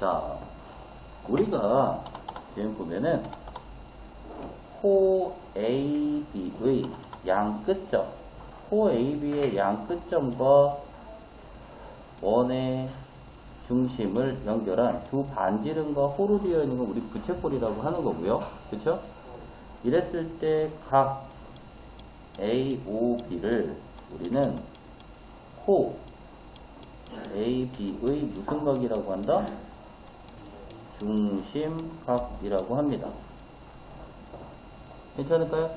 자, 우리가 지금 보면은 호 AB의 양 끝점, 호 AB의 양 끝점과 원의 중심을 연결한 두 반지름과 호로 되어 있는 건 우리 부채꼴이라고 하는 거고요. 그렇죠? 이랬을 때 각 A, O, B를 우리는 호 A, B의 무슨 각이라고 한다? 중심각이라고 합니다. 괜찮을까요?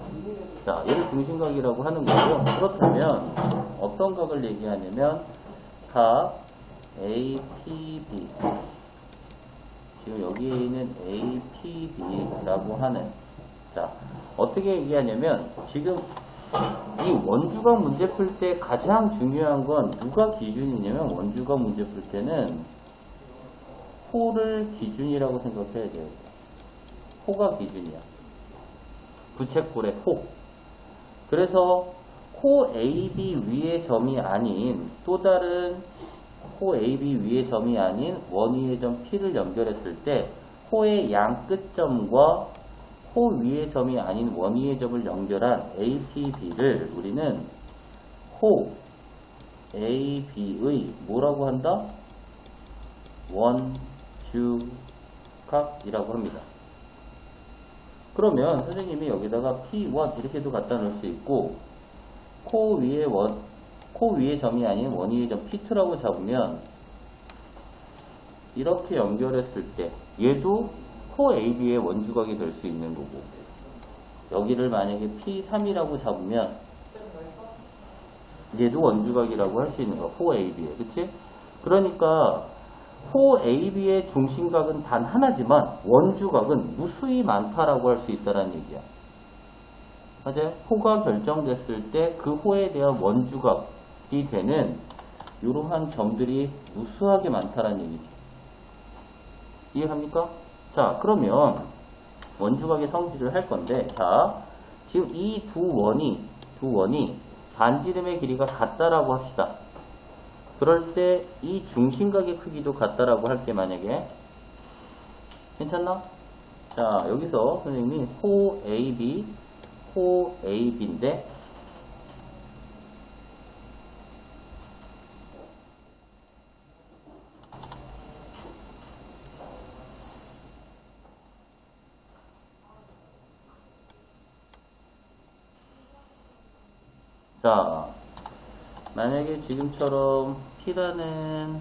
자, 얘를 중심각이라고 하는 거고요. 그렇다면 어떤 각을 얘기하냐면 각 APB 지금 여기에 있는 APB라고 하는 자 어떻게 얘기하냐면 지금 이 원주각 문제 풀 때 가장 중요한 건 누가 기준이냐면 원주각 문제 풀 때는 호를 기준이라고 생각해야 돼요. 호가 기준이야. 부채꼴의 호. 그래서 호 AB 위의 점이 아닌 또 다른 호 AB 위의 점이 아닌 원위의 점 P를 연결했을 때 호의 양 끝점과 호 위의 점이 아닌 원위의 점을 연결한 APB를 우리는 호 AB의 뭐라고 한다? 원 주각이라고 합니다. 그러면 선생님이 여기다가 P1 이렇게도 갖다 놓을 수 있고 코 위에 원, 코 위의 점이 아닌 원위의 점 P2라고 잡으면 이렇게 연결했을 때 얘도 코 AB의 원주각이 될 수 있는 거고 여기를 만약에 P3이라고 잡으면 얘도 원주각이라고 할 수 있는 거. 호 AB에. 그치? 그러니까 호 AB의 중심각은 단 하나지만 원주각은 무수히 많다라고 할 수 있다라는 얘기야. 맞아요? 호가 결정됐을 때 그 호에 대한 원주각이 되는 이러한 점들이 무수하게 많다라는 얘기지. 이해갑니까? 자, 그러면 원주각의 성질을 할 건데, 자, 지금 이 두 원이, 두 원이 반지름의 길이가 같다라고 합시다. 그럴 때 이 중심각의 크기도 같다라고 할게 만약에 괜찮나? 자 여기서 선생님이 호 AB 호 AB인데 자 만약에 지금처럼 P라는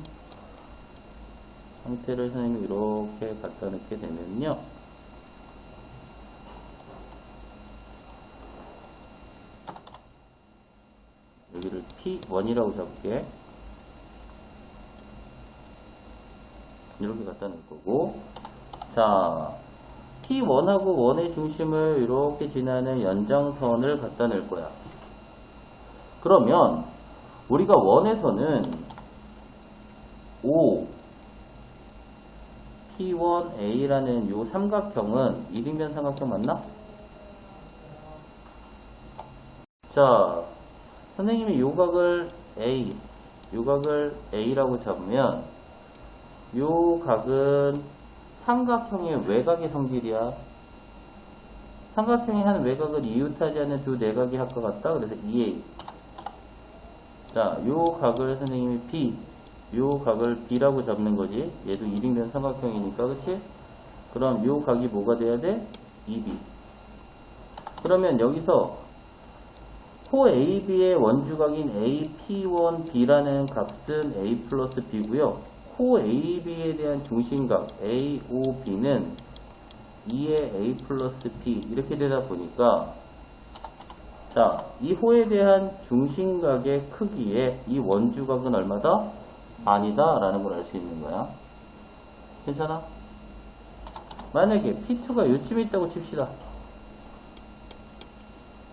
형태를 선생님이 이렇게 갖다 놓게 되면요. 여기를 P1이라고 잡을게. 이렇게 갖다 놓을 거고. 자, P1하고 1의 중심을 이렇게 지나는 연장선을 갖다 놓을 거야. 그러면 우리가 원에서는 O P1A라는 요 삼각형은 이등변 삼각형 맞나? 자, 선생님이 요 각을 A, 요 각을 A라고 잡으면 요 각은 삼각형의 외곽의 성질이야. 삼각형이 한 외곽을 이웃하지 않는 두 내각이 합과 같다. 그래서 2A. 자, 요 각을 선생님이 B, 요 각을 B라고 잡는 거지. 얘도 이등변 삼각형이니까, 그치? 그럼 요 각이 뭐가 돼야 돼? 2B. 그러면 여기서 코 AB의 원주각인 AP1B라는 값은 A 플러스 B고요. 코 AB에 대한 중심각 AOB는 2의 A 플러스 B 이렇게 되다 보니까 자, 이 호에 대한 중심각의 크기에 이 원주각은 얼마다? 아니다 라는 걸 알 수 있는 거야. 괜찮아? 만약에 P2가 요쯤에 있다고 칩시다.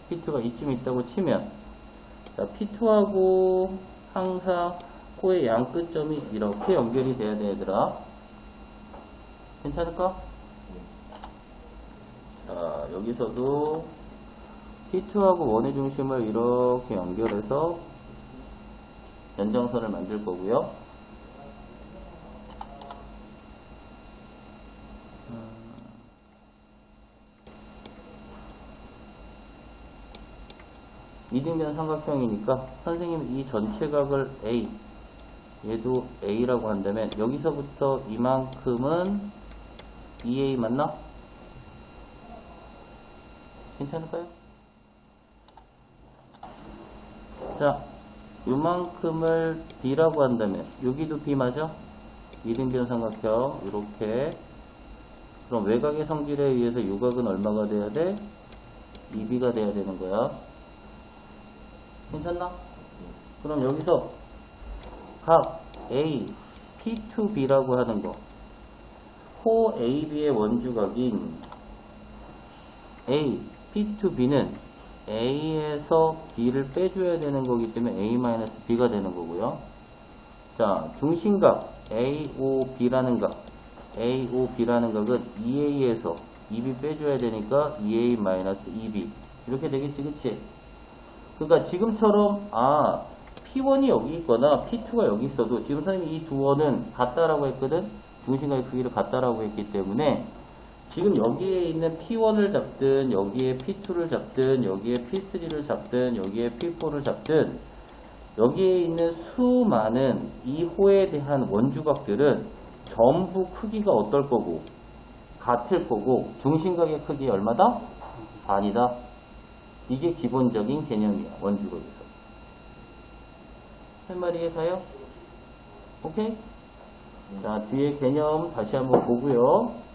P2가 이쯤에 있다고 치면 자, P2하고 항상 코의 양 끝점이 이렇게 연결이 돼야 돼 얘들아. 괜찮을까? 자, 여기서도 T2하고 원의 중심을 이렇게 연결해서 연장선을 만들 거고요. 음. 이등변 삼각형이니까 선생님 이 전체 각을 A 얘도 A라고 한다면 여기서부터 이만큼은 2A 맞나? 괜찮을까요? 자, 요만큼을 B라고 한다면 여기도 B 맞아? 이등변 삼각형 이렇게 그럼 외곽의 성질에 의해서 요각은 얼마가 돼야 돼? 2B가 돼야 되는 거야 괜찮나? 그럼 여기서 각 A, P2B라고 하는 거 호 AB의 원주각인 A, P2B는 A에서 B를 빼줘야 되는 거기 때문에 A-B가 되는 거고요. 자, 중심각 AOB라는 각 AOB라는 각은 2A에서 2B 빼줘야 되니까 2A-2B 이렇게 되겠지, 그치? 그러니까 지금처럼 아 P1이 여기 있거나 P2가 여기 있어도 지금 선생님이 이 두 원은 같다라고 했거든 중심각의 크기를 같다라고 했기 때문에 지금 여기에 있는 P1을 잡든 여기에 P2를 잡든 여기에 P3를 잡든 여기에 P4를 잡든 여기에 있는 수많은 이 호에 대한 원주각들은 전부 크기가 어떨 거고 같을 거고 중심각의 크기 얼마다? 반이다. 이게 기본적인 개념이야 원주각에서. 할 말이 해서요? 오케이? 자 뒤에 개념 다시 한번 보고요.